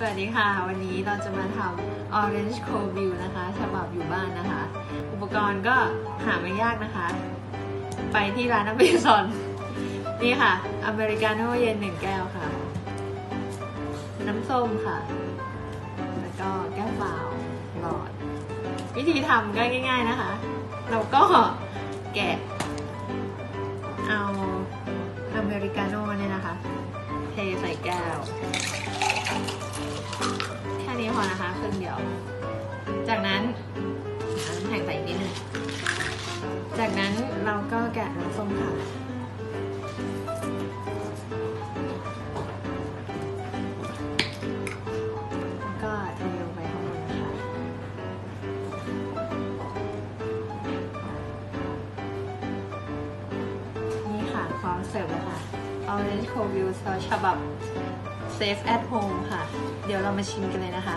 สวัสดีค่ะ วันนี้เราจะมาทำ Orange Cold Brew นะคะ ฉบับอยู่บ้านนะคะ อุปกรณ์ก็หาไม่ยากนะคะ ไปที่ร้านอเมซอน นี่ค่ะ อเมริกาโน่เย็นหนึ่งแก้วค่ะ น้ำส้มค่ะ แล้วก็แก้วเปล่าหลอด วิธีทำก็ง่าย ๆนะคะ เราก็แกะ เอาอเมริกาโน่เนี่ยนะคะ เทใส่แก้ว จากนั้นน้ำแข็งใส่นิดนึงจากนั้นเราก็แกะน้ำส้มค่ะแล้วก็เทลงไปข้างบนนะคะนี่ค่ะพร้อมเสิร์ฟแล้วค่ะ Orange Cold Brew ฉบับ Safe at Home ค่ะ เดี๋ยวเรามาชิมกันเลยนะคะ